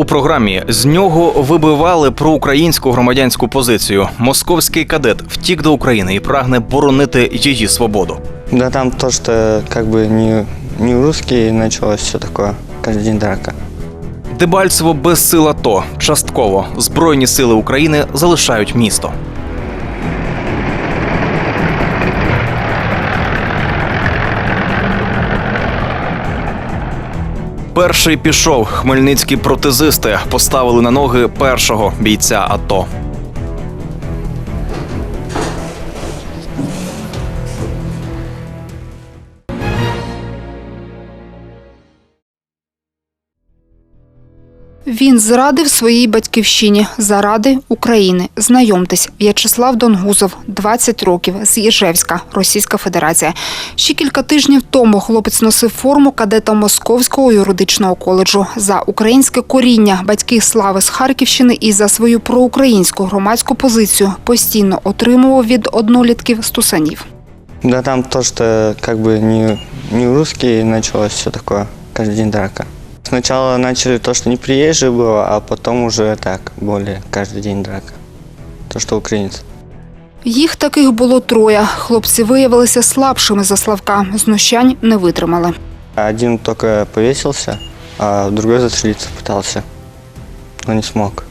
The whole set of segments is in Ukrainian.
У програмі з нього вибивали про українську громадянську позицію. Московський кадет втік до України і прагне боронити її свободу. Да там то, що как бы не, не русский началось все такое. Каждый день драка. Дебальцево без сил АТО. Частково збройні сили України залишають місто. Перший пішов. Хмельницькі протезисти поставили на ноги першого бійця АТО. Він зрадив своїй батьківщині заради України. Знайомтесь, В'ячеслав Донгузов, 20 років з Єжевська, Російська Федерація. Ще кілька тижнів тому хлопець носив форму кадета Московського юридичного коледжу за українське коріння, батьки слави з Харківщини і за свою проукраїнську громадську позицію постійно отримував від однолітків стусанів. Да там то, что как бы не, не русский началось все такое. Каждый день драка. Сначала начали то, что не приезжий было, а потом уже так, более каждый день драка. То, что украинец. Їх таких було троє. Хлопці виявилися слабшими за Славка. Знущань не витримали. Один только повесился, а другой застрелиться пытался, но не смог.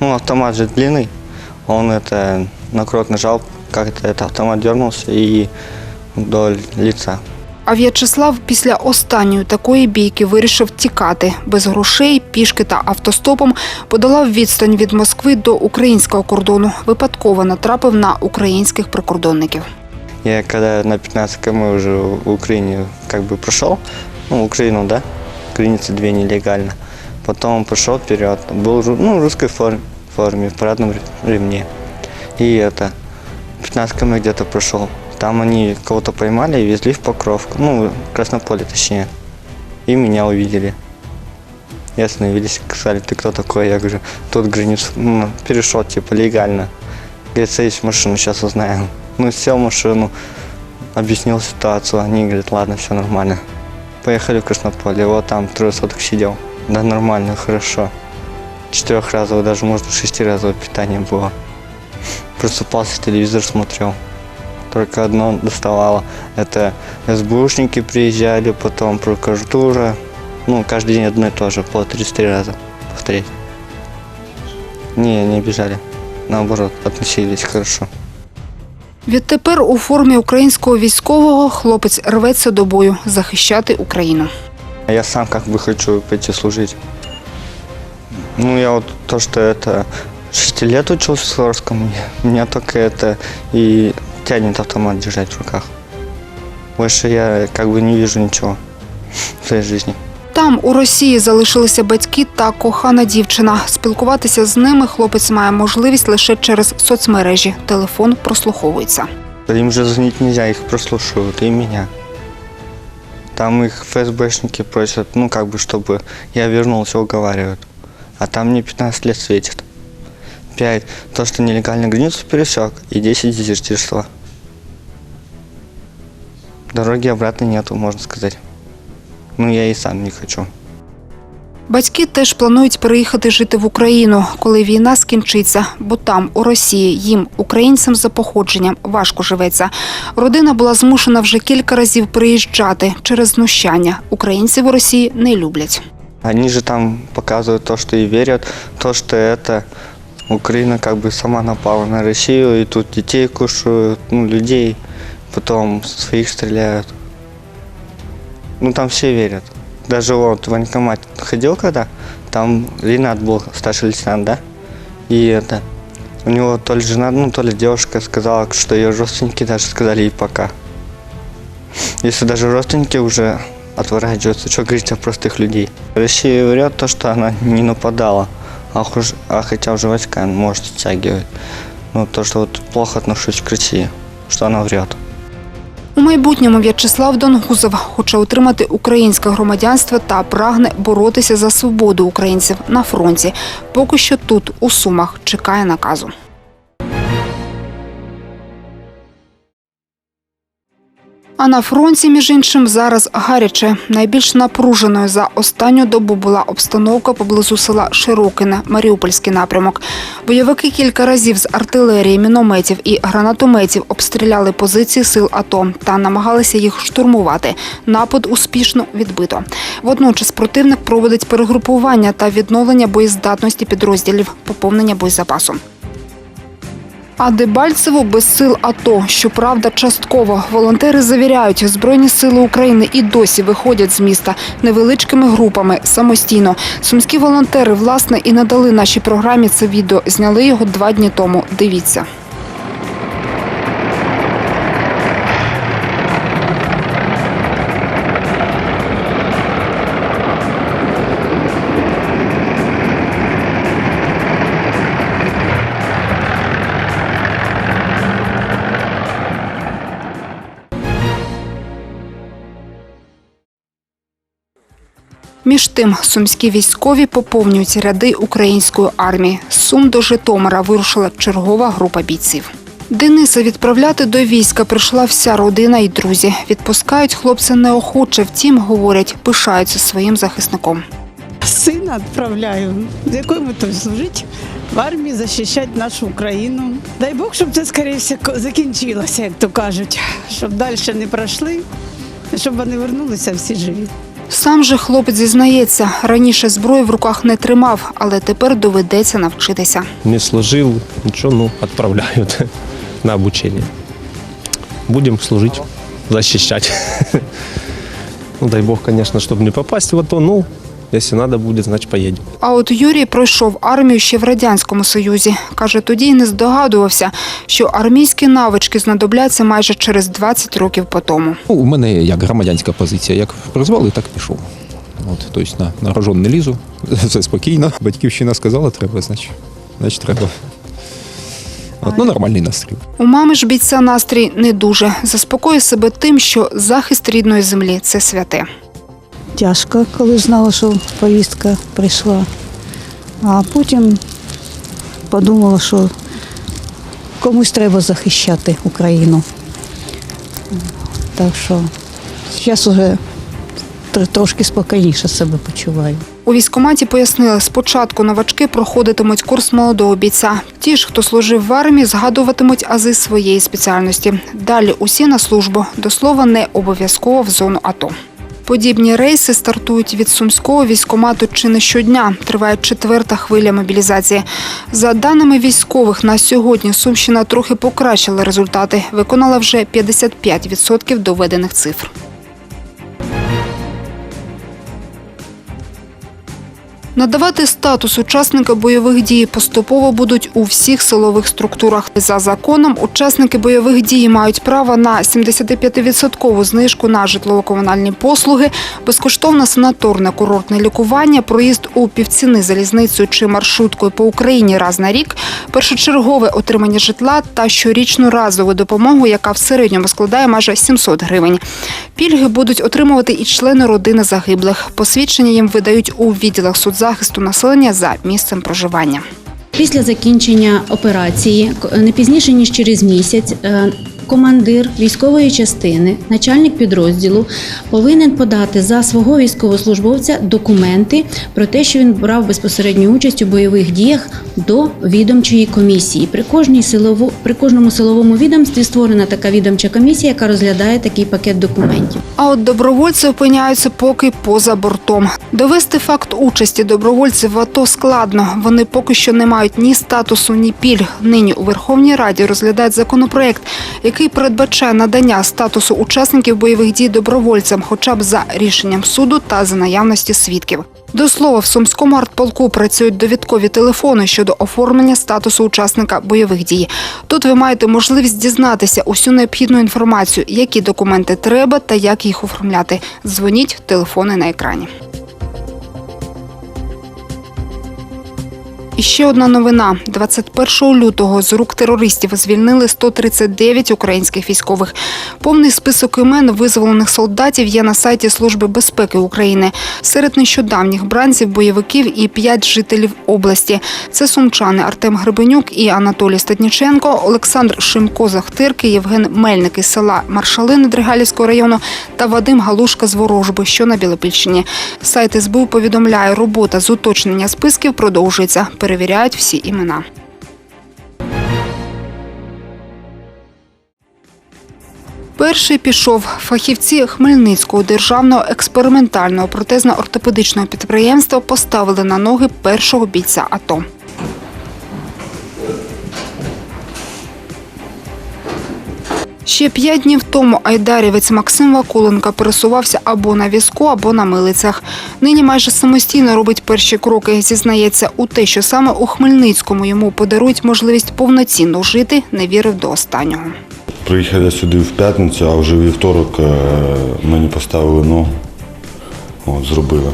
Ну, автомат же длинный, он это на крот нажал, как-то этот автомат дернулся и вдоль лица. А В'ячеслав після останньої такої бійки вирішив тікати. Без грошей, пішки та автостопом подолав відстань від Москви до українського кордону. Випадково натрапив на українських прикордонників. Я когда на 15 км уже в Украине как бы прошел, ну, Украину, да, границы две нелегально. Потом пошел вперед, был ру- ну, в русской форме, форме, в парадном ре- ремне. И это, 15 км где-то прошел. Там они кого-то поймали и везли в Покровку, ну, в Краснополе точнее. И меня увидели. И остановились, сказали, ты кто такой? Я говорю, тут границу ну, перешел, типа, легально. Говорит, садись в машину, сейчас узнаем. Ну, сел в машину, объяснил ситуацию. Они говорят, ладно, все нормально. Поехали в Краснополе, вот там трое суток сидел. Да нормально, хорошо. Четырехразовое, даже может шестиразовое питание было. Просыпался, телевизор смотрел. Только одно доставало. Это СБУшники приезжали, потом прокуратура. Ну, каждый день одно и то же, по 33 раза повторять. Не, не обижали. Наоборот, относились хорошо. Відтепер у формі українського військового хлопець рветься до бою захищати Україну. А Я сам как бы хочу пойти служить. Ну, я вот то, что это 6 лет учился в Суворовском, меня только это и тянет автомат держать в руках. Больше я как бы не вижу ничего в своей жизни. Там у Росії залишилися батьки та кохана дівчина. Спілкуватися з ними хлопець має можливість лише через соцмережі. Телефон прослуховується. Им же звонить нельзя, их прослушивают, и меня. Там их ФСБшники просят, ну, как бы, чтобы я вернулся, уговаривают. А там мне 15 лет светит. 5. То, что нелегально границу пересек, и 10 дезертирства. Дороги обратно нету, можно сказать. Ну, я и сам не хочу. Батьки теж планують переїхати жити в Україну, коли війна скінчиться, бо там, у Росії, їм, українцям за походженням, важко живеться. Родина була змушена вже кілька разів приїжджати через знущання. Українців у Росії не люблять. Они же там показывают то, что и верят, то, что это Украина как бы сама напала на Россию, и тут детей кушают, ну, людей, Потом своих стреляют. Ну, там все верят. Даже вот военкомат ходил когда, там Ренат был, старший лейтенант, да? И это, у него то ли жена, ну, то ли девушка сказала, что ее родственники даже сказали ей пока. Если даже родственники уже отворачиваются, что говорить о простых людей. Россия врет то, что она не нападала, а, хуж- а хотя уже войска, может, оттягивает. Ну, то, что вот плохо отношусь к России, что она врет. У майбутньому В'ячеслав Донгузов хоче отримати українське громадянство та прагне боротися за свободу українців на фронті. Поки що тут, у Сумах, чекає наказу. А на фронті, між іншим, зараз гаряче. Найбільш напруженою за останню добу була обстановка поблизу села Широкине, Маріупольський напрямок. Бойовики кілька разів з артилерії, мінометів і гранатометів обстріляли позиції сил АТО та намагалися їх штурмувати. Напад успішно відбито. Водночас противник проводить перегрупування та відновлення боєздатності підрозділів, поповнення боєзапасу. А Дебальцево без сил АТО. Щоправда, частково волонтери завіряють, збройні сили України і досі виходять з міста невеличкими групами самостійно. Сумські волонтери власне і надали нашій програмі це відео. Зняли його два дні тому. Дивіться. Між тим, сумські військові поповнюють ряди української армії. З Сум до Житомира вирушила чергова група бійців. Дениса відправляти до війська прийшла вся родина і друзі. Відпускають хлопця неохоче, втім, говорять, пишаються своїм захисником. Сина відправляю, з якою метою служити в армії, захищати нашу Україну. Дай Бог, щоб це скоріше закінчилося, як то кажуть, щоб далі не пройшли, щоб вони вернулися всі живі. Сам же хлопець зізнається, раніше зброю в руках не тримав, але тепер доведеться навчитися. не служив, нічого ну, відправляють на обучення. Будемо служити, захищати. Ну, дай бог, звісно, щоб не попасть в АТО, ну, если надо будет, значит, поедем. А от Юрій пройшов армію ще в радянському союзі. каже, тоді й не здогадувався, що армійські навички знадобляться майже через 20 років по тому. Ну, у мене як громадянська позиція, як призвали, так пішов. От, тобто на, на рожон не лізу, все спокійно. Батьківщина сказала, треба, значить, значить треба. От, ну, нормальний настрій. У мами ж бійця настрій не дуже. Заспокоює себе тим, що захист рідної землі це святе. Тяжко, коли знала, що повістка прийшла. А потім подумала, що комусь треба захищати Україну. Так що зараз вже трошки спокійніше себе почуваю. У військкоматі пояснили, спочатку новачки проходитимуть курс молодого бійця. Ті ж, хто служив в армії, згадуватимуть ази своєї спеціальності. Далі усі на службу. До слова, не обов'язково в зону АТО. Подібні рейси стартують від сумського військкомату чи не щодня. Триває четверта хвиля мобілізації. За даними військових, на сьогодні Сумщина трохи покращила результати. Виконала вже 55% доведених цифр. Надавати статус учасника бойових дій поступово будуть у всіх силових структурах. За законом, учасники бойових дій мають право на 75% знижку на житлово-комунальні послуги, безкоштовне санаторне курортне лікування, проїзд у півціни залізницею чи маршруткою по Україні раз на рік, першочергове отримання житла та щорічну разову допомогу, яка в середньому складає майже 700 гривень. Пільги будуть отримувати і члени родини загиблих. Посвідчення їм видають у відділах соцзахисту населення за місцем проживання. Після закінчення операції, не пізніше ніж через місяць, е, командир військової частини, начальник підрозділу повинен подати за свого військовослужбовця документи про те, що він брав безпосередню участь у бойових діях до відомчої комісії. При кожній силово, при кожному силовому відомстві створена така відомча комісія, яка розглядає такий пакет документів. А от добровольці опиняються поки поза бортом. Довести факт участі добровольців в АТО складно. Вони поки що не мають ні статусу, ні пільг. Нині у Верховній Раді розглядають законопроект, який передбачає надання статусу учасників бойових дій добровольцям, хоча б за рішенням суду та за наявності свідків. До слова, в сумському артполку працюють довідкові телефони щодо оформлення статусу учасника бойових дій. Тут ви маєте можливість дізнатися усю необхідну інформацію, які документи треба та як їх оформляти. Дзвоніть, телефони на екрані. І ще одна новина: 21 лютого з рук терористів звільнили 139 українських військових. Повний список імен визволених солдатів є на сайті Служби безпеки України. Серед нещодавніх бранців бойовиків і п'ять жителів області. Це сумчани Артем Гребенюк і Анатолій Стадніченко, Олександр Шимко з Ахтирки, Євген Мельник із села Маршалини Дригалівського району та Вадим Галушка з Ворожби, що на Білопільщині. Сайт СБУ повідомляє, робота з уточнення списків продовжується. Перевіряють всі імена. Перший пішов фахівці Хмельницького державного експериментального протезно-ортопедичного підприємства поставили на ноги першого бійця АТО. Ще п'ять днів тому айдарівець Максим Вакуленко пересувався або на візку, або на милицях. Нині майже самостійно робить перші кроки. Зізнається у те, що саме у Хмельницькому йому подарують можливість повноцінно жити, не вірив до останнього. Приїхав я сюди в п'ятницю, а вже вівторок е, мені поставили ногу. От, зробили.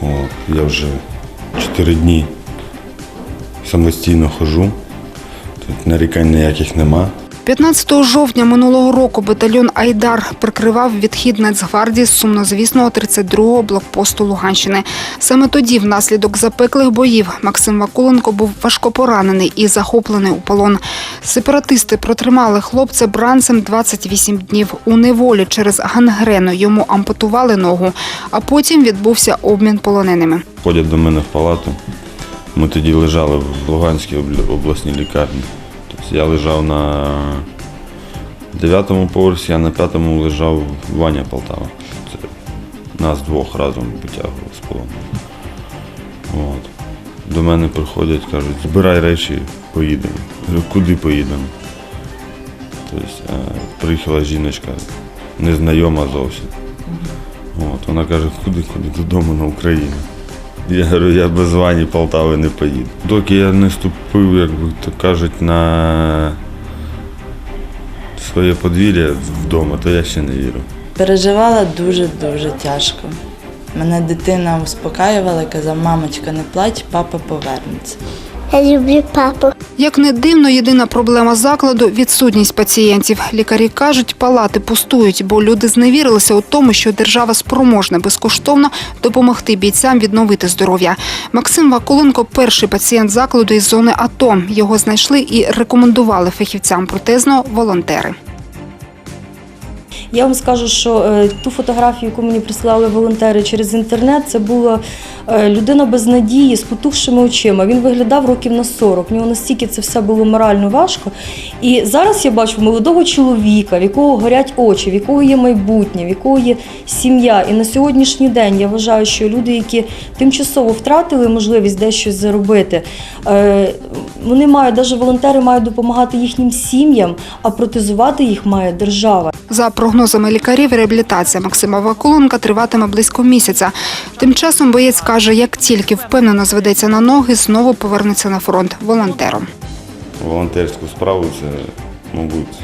От, я вже чотири дні самостійно ходжу. Тут нарікань ніяких нема. 15 жовтня минулого року батальйон Айдар прикривав відхід Нацгвардії з сумнозвісного 32-го блокпосту Луганщини. Саме тоді, внаслідок запеклих боїв, Максим Вакуленко був важко поранений і захоплений у полон. Сепаратисти протримали хлопця бранцем 28 днів. У неволі через гангрену йому ампутували ногу, а потім відбувся обмін полоненими. Ходять до мене в палату. Ми тоді лежали в Луганській обл- обласній лікарні. Я лежав на дев'ятому поверсі, а на п'ятому лежав Ваня Полтава. Це нас двох разом витягували з полону. От. До мене приходять, кажуть, збирай речі, поїдемо. Говорю, куди поїдемо? Тобто, е, приїхала жіночка, незнайома зовсім. От, вона каже, куди, куди? Додому на Україну. Я говорю, я без Вані Полтави не поїду. Доки я не ступив, як то кажуть, на своє подвір'я вдома, то я ще не вірю. Переживала дуже-дуже тяжко. Мене дитина успокаювала, казала, мамочка, не плач, папа повернеться. Я люблю папу. Як не дивно, єдина проблема закладу відсутність пацієнтів. Лікарі кажуть, палати пустують, бо люди зневірилися у тому, що держава спроможна безкоштовно допомогти бійцям відновити здоров'я. Максим Вакуленко перший пацієнт закладу із зони АТО. Його знайшли і рекомендували фахівцям протезного волонтери. Я вам скажу, що е, ту фотографію, яку мені прислали волонтери через інтернет, це була е, людина без надії з потухшими очима. Він виглядав років на 40. В нього настільки це все було морально важко. І зараз я бачу молодого чоловіка, в якого горять очі, в якого є майбутнє, в якого є сім'я. І на сьогоднішній день я вважаю, що люди, які тимчасово втратили можливість десь щось заробити, е, вони мають, навіть волонтери мають допомагати їхнім сім'ям, а протезувати їх має держава. За прогнозами лікарів, реабілітація Максима Вакуленка триватиме близько місяця. Тим часом боєць каже, як тільки впевнено зведеться на ноги, знову повернеться на фронт волонтером. Волонтерську справу це, мабуть,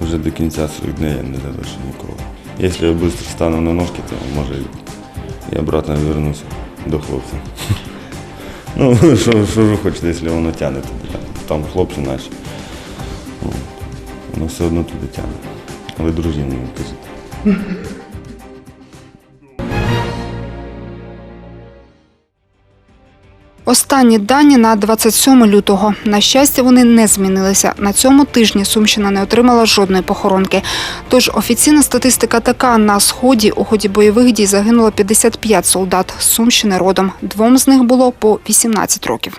вже до кінця своїх днів я не завершу ніколи. Якщо я швидко стану на ножки, то може і обратно вернуся до хлопця. Ну, що, що ж хочете, якщо воно тягне. Там хлопці наші. Ну, Воно все одно туди тягне. Але дружині не кажіть. Останні дані на 27 лютого. На щастя, вони не змінилися. На цьому тижні Сумщина не отримала жодної похоронки. Тож офіційна статистика така: на сході у ході бойових дій загинуло 55 солдат з Сумщини родом. Двом з них було по 18 років.